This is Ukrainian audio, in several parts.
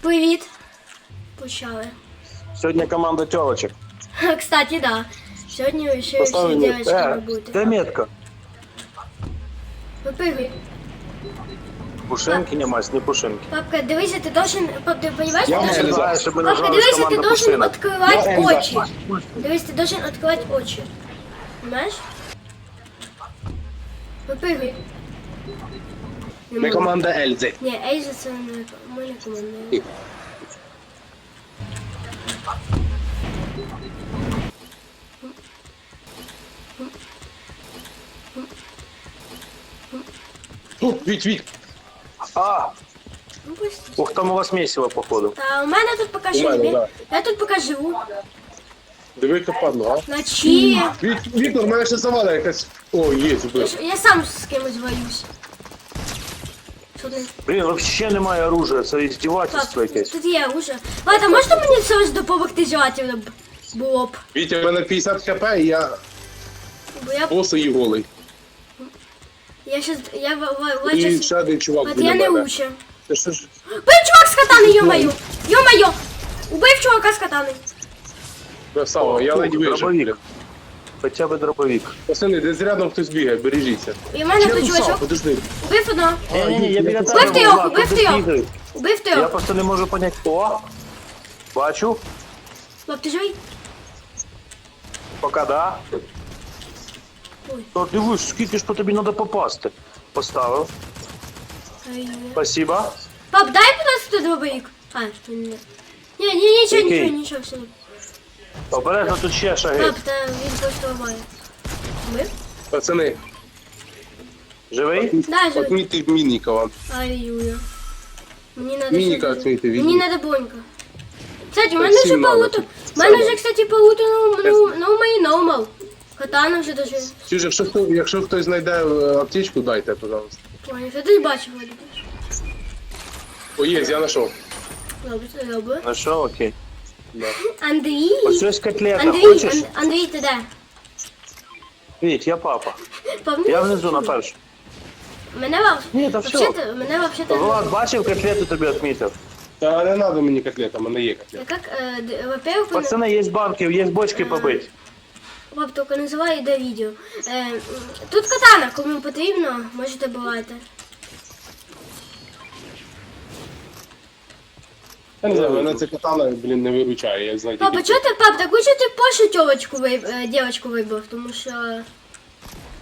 Привіт. Почали. Сьогодні команда тьолочок. Кстати, да. Сьогодні ще всі Поставили. дівчатками Е, будете. де метка? Випигуй. Пушинки нема, не пушинки. Папка, дивися, ти должен. Пап, ти розумієш, ти Я должен. не знаю, щоб ми Папка, називалися дивися, ти команда должен Пушина. відкривати Я очі. Енза. Дивись, ти должен відкривати очі. Понимаєш? Випигуй. Не Ми можу. команда Ельзи. Ні, Ейза це не ми не команда. О, Віть, Віть. А, Ну пусть. ух, там у вас месиво, походу. Та у мене тут поки що У мене, не. да. Я тут поки живу. Диви, яка падла, а? Вночі. Віт, Віктор, мене ще завала якась. О, є, Я, зубив. ж- я сам з кимось боюсь. Ти? Блін, вообще немає оружия, це іздівательство якесь. тут є уже. Ладно, можна мені все ж допомогти желательно було б? Вітя, у мене 50 хп, і я Бо я, босий і голий. я щас, я в- в- в- І щас- ще один чувак От біля я не мене. учу. Це що ж? Бив чувак з катани, йо-моє! Йо-моє! Убив чувака з катани. Красава, я ледь вижив. Дробовик. Хоча б дробовик. Пацани, десь рядом хтось бігає, бережіться. І в мене тут чувачок. подожди. Убив одного. Ні, ні, ні, я біля Убив ти його, убив ти його. Убив ти Я його. просто не можу понять. О! Бачу. Баб, ти живий? Пока да. Ой. То дивись, скільки ж по тобі треба попасти. Поставив. Спасибо. Пап, дай, будь ласка, дробовик. А, ні, ні. Ні, ні, нічого, Який? нічого, нічого, все. Обережно тут ще шаги. Пап, та він просто ламає. Убив? Пацани, Живий? Да, живий. отмітьте Мінікова. Ай, Юля. Мені надо Мініка щось- відмійте, Мені відмійте. надо бонька. Кстати, у мене вже Всім надо, пауто. У мене все вже, кстати, пауто нормал. нормал. Катана вже даже. Чуєш, якщо, хто- якщо хтось знайде е, аптечку, дайте, пожалуйста. Понял, я десь бачив. О, є, я знайшов. Добре, це добре. Ну що, окей. Да. Андрій. Ось ось котлета, Андрій, хочеш? Ан- Андрій, ти де? Віть, я папа. Павло, Я внизу на першу. Мене вам. Ні, та все. Вообще-то, мене вообще-то... Влад, бачив котлету тобі відмітив. Та не треба мені котлета, в мене є котлета. Я как, э, д- во-первых, Пацани, є банки, є бочки побити. Пап, тільки називай до відео. Е, м, тут катана, кому потрібно, можете брати. Я не знаю, мене це катана, блін, не виручає, я знаю. Папа, чого ти, пап, таку що ти Пошу тьовочку виб... е, дівочку вибрав, тому що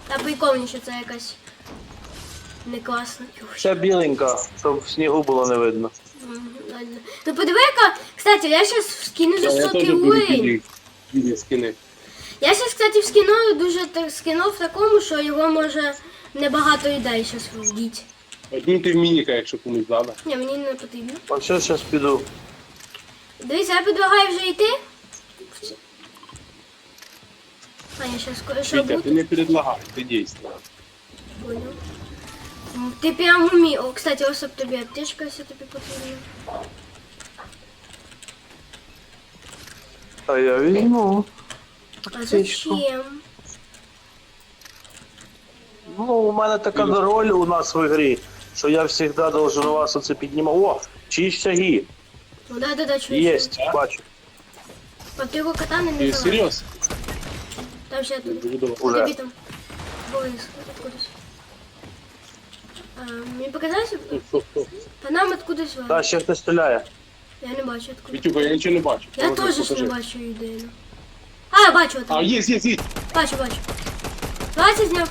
та прикольніше це якась не класна. Юх, Ще біленька, щоб в снігу було не видно. Ну подиви, яка, кстати, я зараз скину за Я 100 теж буду уровень. піді- піді скини. Я зараз, кстати, вскину дуже так скину в такому, що його може небагато людей зараз вдіть. Однійте в мініка, якщо комусь треба. Ні, мені не потрібно. А все, зараз піду. Дивіться, я предлагаю вже йти. А, я зараз що Вітя, ти буду. не предлагай, ти дійсно. Понял. Ти прям умі. О, кстати, ось об тобі аптечка, якщо тобі потрібна. А я візьму. А зачем? Ну, у мене така роль у нас в ігрі, що я завжди должен у вас оце піднімати. О, чиїсь шаги. Ну да, да, да, чую. Є, чую. бачу. А ти його катани не Ти давай. серйозно? Там ще тут. Буду. Уже. Тобі там. Борис, откудись. А, мені показалось, по нам откудись Та, вам. ще хтось стріляє. Я не бачу откуда. Вітюка, я нічого не бачу. Я Може, теж ж покажи. не бачу ідею. А, бачу А, там. є, є, є. Бачу, бачу. Давайте зняв.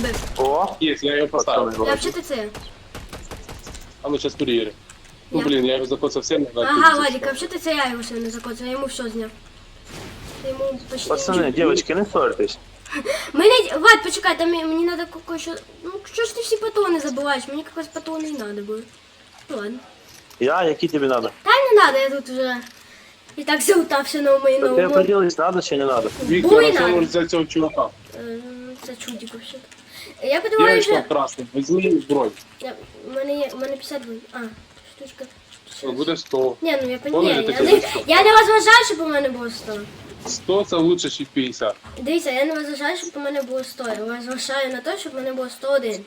Убив. О, Є, я його поставив. Пацани. Я взагалі це. А ну зараз перевірю. Ну, Я. блін, я його закоцав всім. Ага, Владик, а взагалі це я його ще не закоцав, я йому все зняв. Я йому почти пацани, нічого. дівчатки, не ссорьтесь. Мене... Влад, почекай, там мені мені надо кое-що... Ну, що ж ти всі патрони забуваєш? Мені якось патрони не надо було. Ну ладно. Я, які тобі треба? Та й не надо, я тут вже... І так залутався на моїй Ти новому. определись, надо чи не надо? Віктор, Буй а це надо. може взяти цього чувака. Е, Це чудик вообще. Я подумала Дівчинка вже... красна, візьми зброю. Я... У мене є... У мене 50 буде. А, штучка. Що, Буде 100. Ні, ну я пон... Помниш, Ні, ти я, казав, не... що? я не розважаю, щоб у мене було 100. 100 це лучше, ніж 50. Дивіться, я не розважаю, щоб у мене було 100. Я розважаю на те, щоб у мене було 101.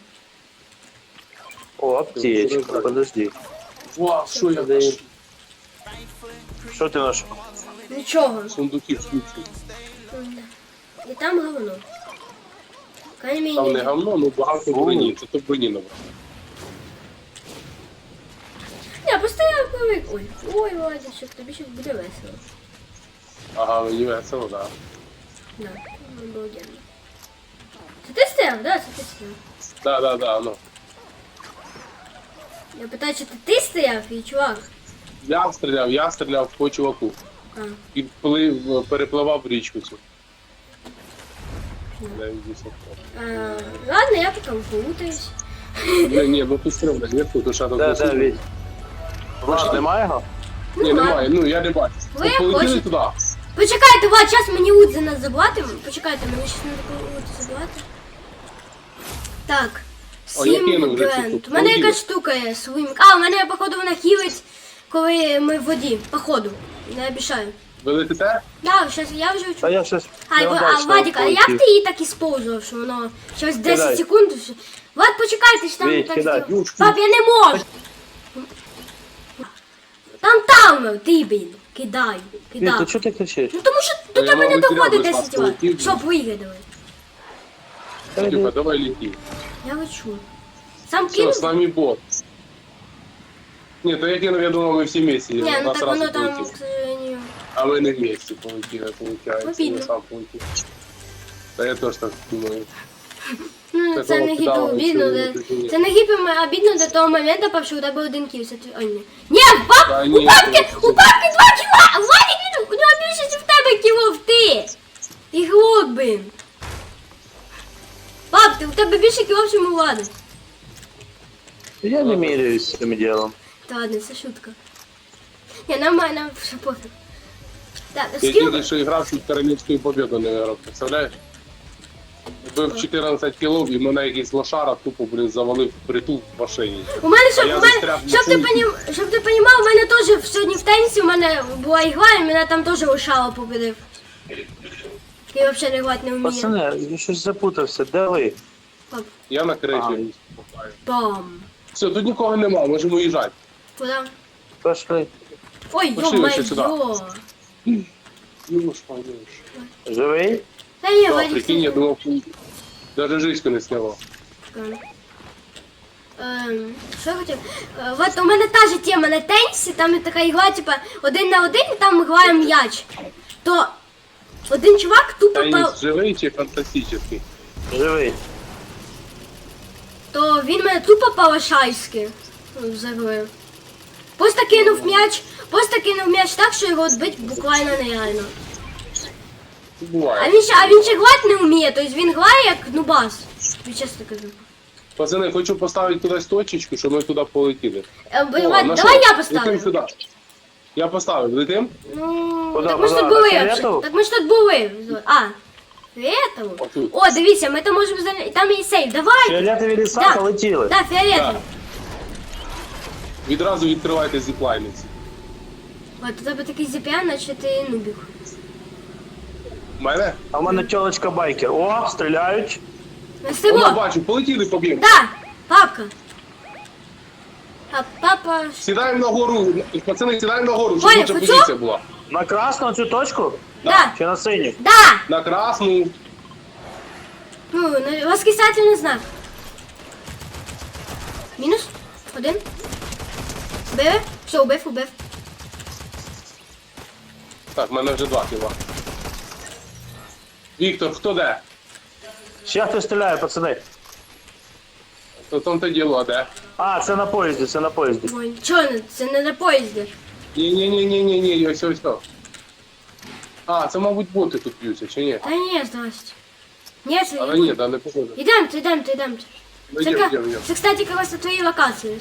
О, аптечка, подожди. Вау, що я бачу? Що ти знайшов? Нічого. Сундуки включу. І там говно. Камінь. Там не говно, ну багато броні. Це то броні набрав. Ні, просто я привик. Ой, ой, Владя, що тобі щось буде весело. Ага, мені весело, так. Да, ну, обалденно. Це ти стояв, да? Це ти стояв. Да, да, да, ну. Я питаю, чи ти ти стояв і чувак? Я стріляв, я стріляв по чуваку. А, І плив, перепливав річку цю. Не а, ладно, я поки плутаюсь. Ні, ні, ну не тут, то ще тут. Де, не де, сидить. Віть? Влад, немає його? Ні, немає, ну я не бачу. Ви От Полетіли хочете? туди. Почекайте, Влад, час мені ут за нас забрати. Почекайте, мені щось треба ут забрати. Так. О, я Сім кинув вже цю гранд. штуку. У мене якась штука є, свимк. А, у мене, походу, вона хілить, коли ми в воді. Походу. Не обіцяю. Ви летите? Да, щас я вже вчу. Та я щось А, не а, Вадик, а як ти її так ісползував, що воно через 10 Кидай. секунд? все? Влад, почекайте, що там Віть, так кидай. зробив. Пап, я не можу. Там там, ти, блін, кидай, кидай. то чого ти кричиш? Ну тому що до Я тебе не мабуть, доходить реально 10 з вас полетів. Щоб вигадали. Типа, давай лети. Я лечу. Сам Все, кинув? с нами бот. Ні, то я кинув, я думав, ми всі вместе. Ні, ну нас так раз воно там, к сожалению. А ми не вместе полетіли, получається. Обідно. Я сам полетів. Та я теж так думаю. Ну, це не гіпо обідно. де- Це не гіпо обідно до того моменту, пап, що у тебе один кіл. Це Ой, ні. Ні, пап, Та у це- у папки два кіла! Владик, він- у нього більше, ніж в тебе кілов, ти! Іглот, блин. Пап, ти, у тебе більше кілов, ніж у Влада. Я не міряюсь з цим ділом. Та ладно, це шутка. Ні, нормально, все пофіг. Так, Я скільки... тільки що грав чуть королівську побіду не виграв, представляєш? Бив 14 кілов і мене якийсь лошара тупо, блін, завалив в притул в машині. У мене, щоб, А я у мене, застряг в щоб, ти понім, щоб ти понімав, у мене теж сьогодні в тенісі у мене була ігла, і мене там теж лишало победив. І взагалі не грати не вміє. Пацани, я щось запутався, де ви? Я на криші. Ага. Бам. Все, тут нікого нема, можемо їжджати. Куди? Пошли. Ой, Пошли ё-моё. лише сюди. Юж. Живий? Та ні, Да, Вадик, прикинь, я думав, даже жиську не сняла. Ем, Що я хотів? Е, От у мене та ж тема на тенісі, там є така ігла, типа один на один, і там ми граємо м'яч. То один чувак тупо Теніс пав, живий чи фантастичний? Живий. то він мене тупо по-лошайськи загрив. Просто кинув м'яч, просто кинув м'яч так, що його відбити буквально нереально. А буває. він ще, а він ще грати не вміє, тобто він грає як нубас. Тобі чесно кажу. Пацани, хочу поставити кудись точечку, щоб ми туди полетіли. Е, О, Давай, на давай що? я Летим поставлю. сюди. Я поставив, летим? Ну, Куда, так ми ж куда? тут були. На фіолетову? Так ми ж тут були. А, фіолетову? Отут. О, дивіться, ми там можемо зайняти. Там є сейф. Давай! Фіолетові ліса Да. полетіли. Так. Відразу відкривайте зіплайниці. От, у тебе такий зіп'ян, наче ти нубік. У мене? А в мене тьолочка байкер. О, стріляють. На Воно бачу, полетіли поб'ємо. Да, папка. А папа... Сідаємо на гору. Пацани, сідаємо на гору, щоб Ваня, лучша ви позиція була. На красну цю точку? Да, Чи на синю? да! На красну. Ну, на- восклицательний знак. Мінус. Один. Бив. Все, убив, убив. Так, в мене вже два кіла. Віктор, хто де? Ще хтось стріляє, пацани. То там те діло, а де? А, це на поїзді, це на поїзді. Ой, чого, не- це не на поїзді. Ні-ні-ні-ні-ні, ось ось ось. А, це, мабуть, боти тут б'ються, чи ні? Та ні, здрасте. Ні, це Але ні, да, не походу. Ідемте, ідемте, ідемте. Ну, Це, йдем, ка- йдем, йдем. це, кстати, якраз на твоїй локації.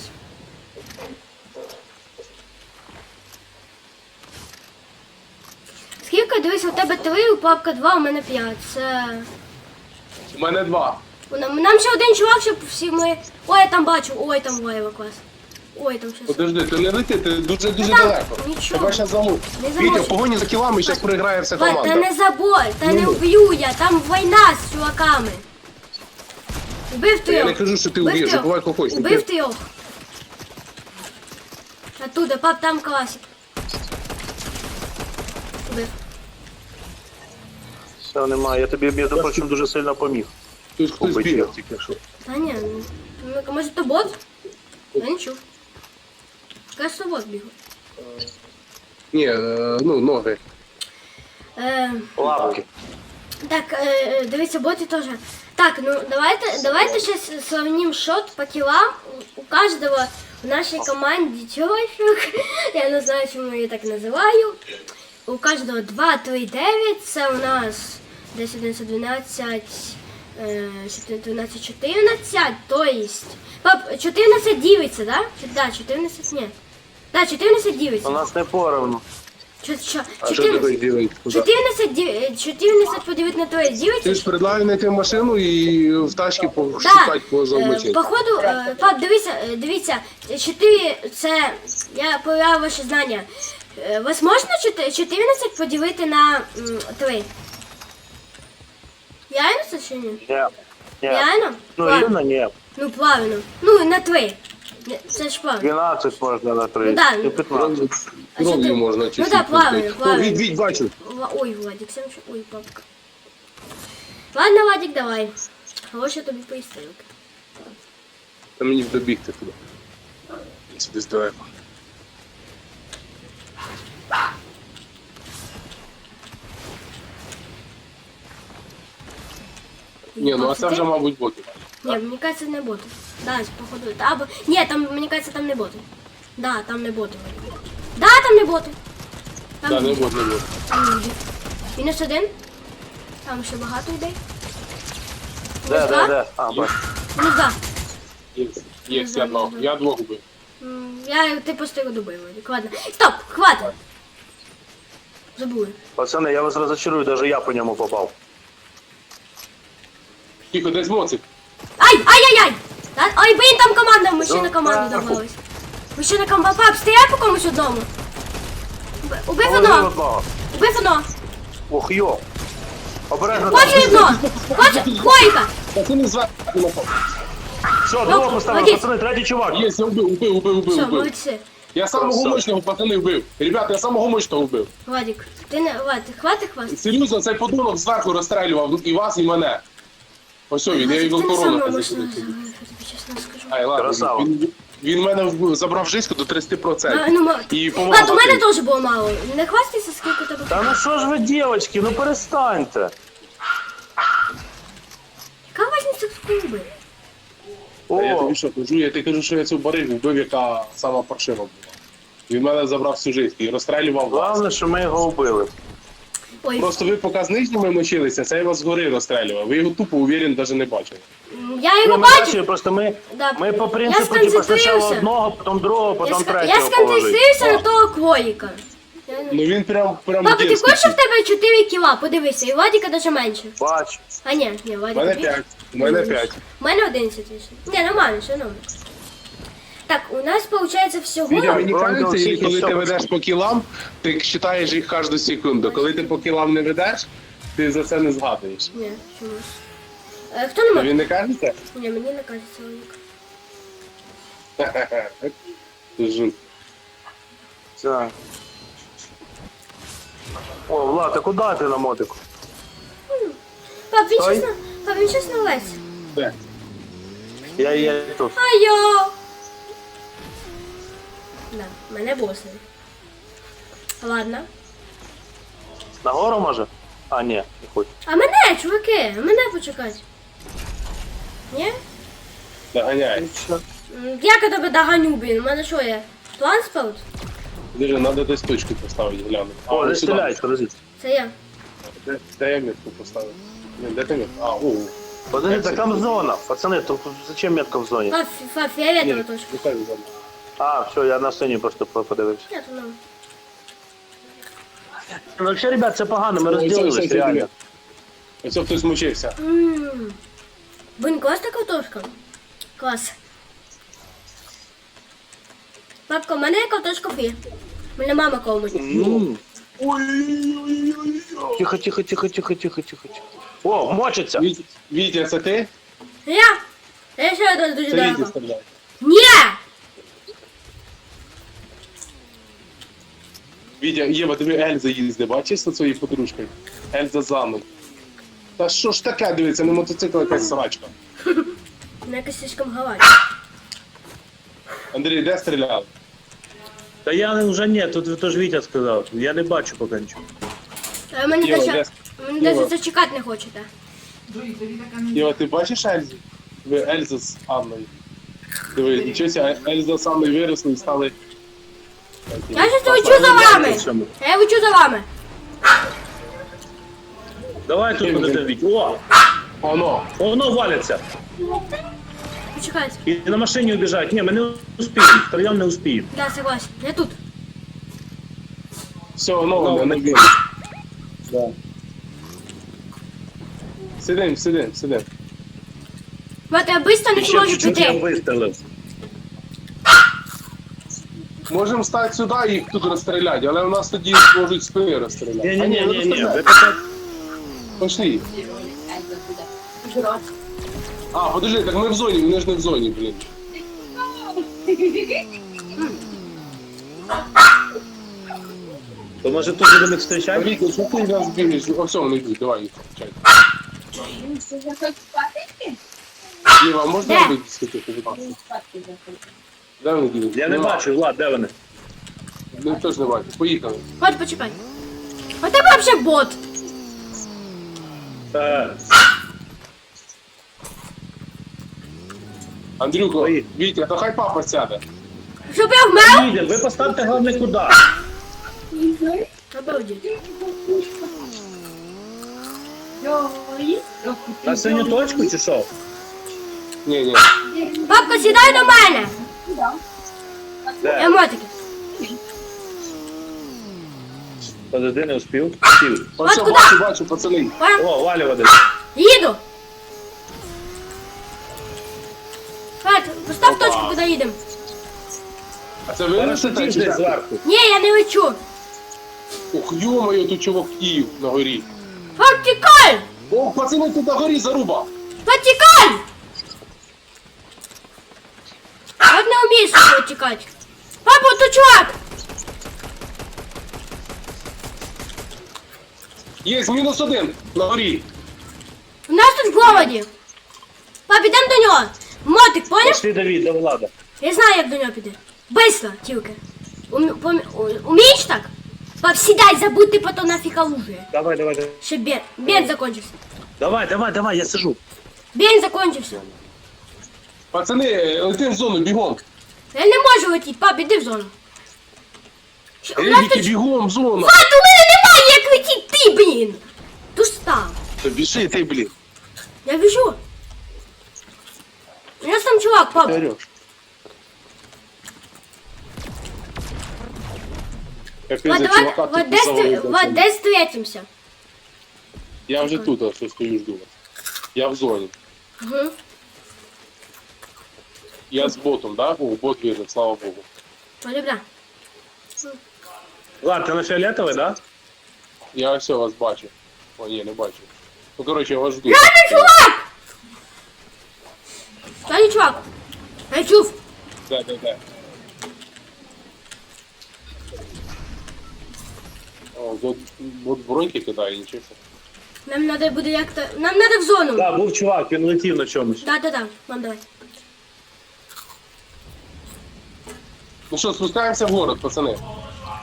Скільки, дивись, у тебе три, у папка два, у мене п'ять. Це... У мене два. Нам, нам ще один чувак, щоб всі ми... Ой, я там бачу, ой, там воєва клас. Ой, там щось. Подожди, ти не лети, ти дуже-дуже Та там далеко. нічого. Тебе зараз замут. Не Вітя, замочу. в погоні за кілами, зараз проіграє вся Ва, та не забой, та не Ну. вб'ю я, там війна з чуваками. Убив ти Я його. не кажу, що ти Убив вб'єш, його. бувай кого хочеш. Убив ти його. Оттуда, пап, там класик. Все, немає. Я тобі, між прочим, дуже сильно поміг. Тут хтось Побачив. бігав тільки що. Та ні, ну, може то бот? Я не чув. Кажется, бот бігав. Ні, е, ну, ноги. Е, Лапки. так, е, дивіться, боти теж. Так, ну давайте, давайте сейчас сравним счет по килам. У- каждого в нашей команде тёщик. Я не знаю, чому я так називаю. У каждого 2, 3, 9. Це у нас 10, 11, 12, е, 12, 14. То есть... Пап, 14 дивиться, да? Да, 14 ні. Да, 14 У нас не поровну. Чо- чо- А що 14. таке ділить? 14, ді- 14 подивити на твоє дивиться. Ти ж предлагаю знайти машину і в тачки пошукати по Е. Походу, е, пап, дивіться, е, дивіться, 4 це, я повіряю ваші знання. Е, Вас можна чотир- 14 поділити на 3? Реально це чи ні? Ні. Ні. Реально? Ну, Ладно. рівно ні. Ну, правильно. Ну, на 3. Це ж правильно. 12 можна на 3. Ну, да. І 15. А що ти- Кров'ю можна Ну чистити. да, правильно, О, правильно. від, від, бачу. Ва- Ой, Владик, сам що... Ой, папка. Ладно, Владик, давай. Хороша тобі поїстинка. Та мені добігти туди. Сюди здалеко. Ні, ну а це вже, мабуть, боти. Ні, мені кажется, не боти. Да, походу. Або... Ні, там, мені кажется, там не боти. Да, там не боти. Да, там не боти. Там Да, не люди. бот, не бот. Там люди. Мінус один. Там ще багато людей. Де, Мінус де, два. А, бачу. Мінус два. Є, є, я одного. Я двох убив. М, Я, ти просто його добив, Владик. Ладно. Стоп, хватить. Забули. Пацани, я вас розочарую, навіть я по ньому попав. Тихо, десь моцик. Ай, ай-яй-яй! Ой, блін, там команда, ми ще Ну, на команду домовились. Ми ще на команду. Пап, стріляй по комусь одному. Уби- Убив одного. Убив одного. Ох, йо. Обережно. Хочу одного. Хочу, Хойка. Пацани зверху напав. Все, двох поставили, Молодець. пацани, третій чувак. Є, я вбив, убив, убив, убив, Все, убив. молодці. Я самого мощного пацани вбив. Ребята, я самого мощного вбив. Владик, ти не... Влад, хватить хватить. Серйозно, цей подонок зверху розстрелював і вас, і мене. Ось він, я його корона. Ай, ладно, Красава. він, він мене забрав жизнь до 30%. А, ну, ма- І Влад, у мене теж було мало. Не хвастайся, скільки тебе. Та ну що ж ви, дівчатки, ну перестаньте. Яка важність з клуби? Я О, тобі що кажу, я тобі кажу, що я цю баригу вбив, яка сама паршива була. Він мене забрав всю життя і розстрелював вас. головне, що ми його вбили. Ой, Просто ви поки з нижніми мочилися, цей вас згори розстрелював. Ви його тупо уверен навіть не бачили. я його ми бачив. бачили, просто ми, Да. ми по принципу, типу, спочатку одного, потім другого, Я, потім ска- я третього положили. сконцентруюся на того квоїка. Ну він прям прям Папа, ти дерзкий. хочеш, що в тебе 4 кіла? Подивися, і Владіка даже менше. Бач. А ні, ні, У Владіка мене більше. 5. У мене 5. У мене 11 вийшло. Ні, нормально, все нормально. Так, у нас виходить всього. Відео мені кажеться, і коли ти все. ведеш по кілам, ти читаєш їх кожну секунду. Коли ти по кілам не ведеш, ти за це не згадуєш. Ні, чомусь. Е, хто не може? Тобі не кажеться? Ні, мені не кажеться Владіка. Ти ж- Так. О, Влад, а куди ти на мотику? Пап, він Ой. щас на... Пап, він щас на Лесі. Де? Я є тут. Айо! Да, мене босили. Ладно. Нагору може? А, ні, не хоч. А мене, чуваки, а мене почекати. Ні? Доганяй. М, Як я тебе доганю, блін? У мене що є? Транспорт? Дуже, треба десь точку поставити, глянути. О, не стріляють, подожди. Це я. Де, де я метку поставив? Ні, де ти метку? А, о, о. Подожди, так там зона. Пацани, то зачем метка в зоні? Фа, фа, фіолетова Ні, точка. А, все, я на сцені просто по- подивився. Ні, ну. Ну, взагалі, ребят, це погано, ми розділились, реально. Ось хтось мучився. Ммм. Блін, класна картошка. Клас. Папка, у мене є картошка фрі. Мене мама кормить. М. Тихо, тихо, тихо, тихо, тихо, тихо. тихо. О, мочиться. Вітя, це ти? Я? Я ще один дуже Це Вітя далеко. стріляє. Ні! Вітя, Єва, тобі Ельза їздить, бачиш з цією подружкою? Ельза Зану. Та що ж таке, дивиться, не мотоцикл, якась срачка. Вона якась слишком галать. Андрій, де стріляв? Та я не- вже ні, тут то ж Вітя сказав. Я не бачу поки нічого. А мені Єва, даже, де? мені Єва. даже зачекати не хочете. Іва, ти бачиш Ельзу? Ви Ельза з Анною. Диви, нічого себе, Ельза з Анною виросли і стали. Я щось лечу за вами. Я лечу за вами. Давай тут буде Вітя. О! Оно. Воно валиться. Почекайте. І на машині убіжать. Ні, ми не успіємо. Втроєм не успіємо. Да, согласен. Я тут. Все, воно воно, не бігає. Да. Сидим, сидим, сидим. Вот я быстро не Ще зможу чуть-чуть я піти. вистрелив. Можемо стати сюди і їх тут розстріляти, але у нас тоді можуть спини розстріляти. Ні, ні, ні, не ні, ні. Ви Пошли. А, подожди, так ми в зоні, вони ж не в зоні, блін. То може тут будемо їх зустрічати? Віка, що ти нас бігаєш? О, все, вони йдуть, давай їх включай. Єва, можна робити скільки будь ласка? Де вони ділять? Я не бачу, Влад, де вони? Я теж не бачу. Поїхали. От почекай. А тебе вообще бот. Е, Андрюха, Поїхали. Вітя, то хай папа сяде. Щоб я вмер? Їдемо, ви поставте головне куди. Обалдеть. На синю точку чи що? Ні, ні. Папка, сідай до мене. Емотики. Подожди, не успів. Успів. Ось, куди? бачу, бачу, пацани. Понял? О, Валя води. Їду. Пат, постав точку, куди їдемо. А це ви летите, чи десь зверху. Ні, я не лечу. Ох, йо-моє, тут чувак Київ на горі. Пап, тікай! О, пацани, тут на горі заруба. Пап, не вмієш його тікати. Папа, тут чувак! Є, мінус один на горі. У нас тут в городі. Пап, ідемо до нього. Мотик, поняв? Пішли Давід, до Влада. Я знаю, як до нього піде. Быстро, тільки. Умі- помі- у- Умієш так? Пап, сідай, забудь ти потім нафіг оружие. Давай, давай, давай. Ще бен, бен закончився. Давай, давай, давай, я сижу. Бен закончився. Пацани, летим в зону, бігом. Я не можу летіти, пап, іди в зону. Що, у нас тут... бігом в зону. У мене немає як летіти, ти, блін! Ту став. Та біжи ти, блін. Я біжу. У нас там чувак, пап. Ти ореш. Капець, Вот, за давай, чувака вот, тут де, завалив, ст- де встретимся. Я вже тут, а що стою жду. вас. Я в зоні. Угу. Я з ботом, да? О, бот вижив, слава Богу. Полюбля. Влад, ти на фіолетовий, да? Я все вас бачу. О, ні, не бачу. Ну, коротше, я вас жду. Реально чувак! Не чувак. Я чув. Де, де, де. О, бот, бот броньки кидає, нічого. Нам надо буде як-то... Нам надо в зону. Так, був чувак, він летів на чомусь. Да, да, да. Мам, давай. Ну що, спускаємося в город, пацани.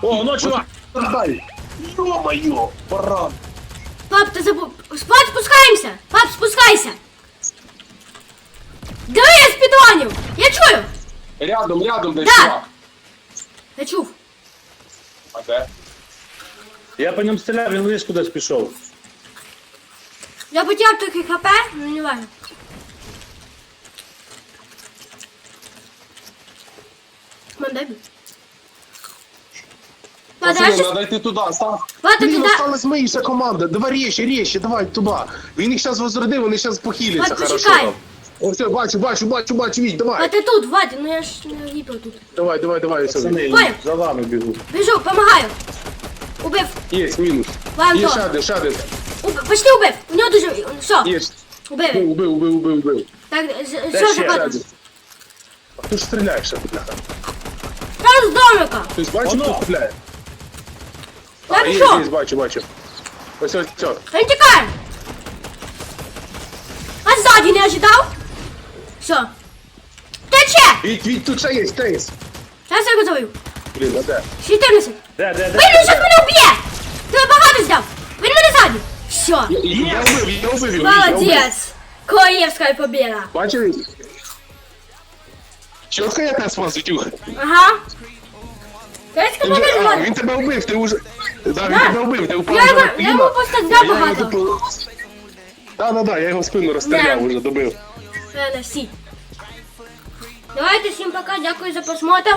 О, воно чувак. Дай! Ё-моё, баран! Пап, ти забув. Пап, спускаємося. Пап, спускайся. Диви, я спідонів. Я чую. Рядом, рядом десь Да. чувак. Я чув. А де? Я по ньому стріляв, він вниз кудись пішов. Я потеряв трохи хп, ну не важно. Мам, дай. Давай Пацани, щас... треба йти туди, став. Пап, Блін, туди. осталась моїша команда. Давай рєще, рєще, давай туди. Він їх зараз возродив, вони зараз похиляться, Пап, хорошо. почекай. там. О, все, бачу, бачу, бачу, бачу, Віть, А давай. ти тут, Вадя, ну я ж не гіпер тут. Давай, давай, давай, все. Пацани, Понял. за вами бігу. Біжу, помагаю. Убив. Є, мінус. Вам Є, ще один, ще один. Уб... Почти убив. У нього дуже... Все, Є. убив. Убив, убив, убив, убив, убив. Так, з- ще, все, Ще закладно. один. А хто ж стріляє бляха? Домика. Хтось бачив, Воно. хто стріляє? Я А, є, є, бачу, бачу. Ось, ось, все. Він тікає. ззаді не ожидав? Все. Тече! Віть, Віть, тут ще є, ще є. Зараз я його завою. Блін, а де? 14. Де, де, де? Він зараз мене вб'є! Тебе багато здав! Він мене ззаді! Все. Я, я вбив, я вбив його. я. Молодець! Королевська победа! Бачили? Чітко я тебе спас, Вітюх? Ага. Же- а! Він тебе вбив, ти вже... Да, він Да. тебе вбив, ти впав Я його- я здав багато. Так, Да, да, да, я його в спину розстріляв, Да. уже добив. Ладно, всі. Давайте всім пока, дякую за просмотр.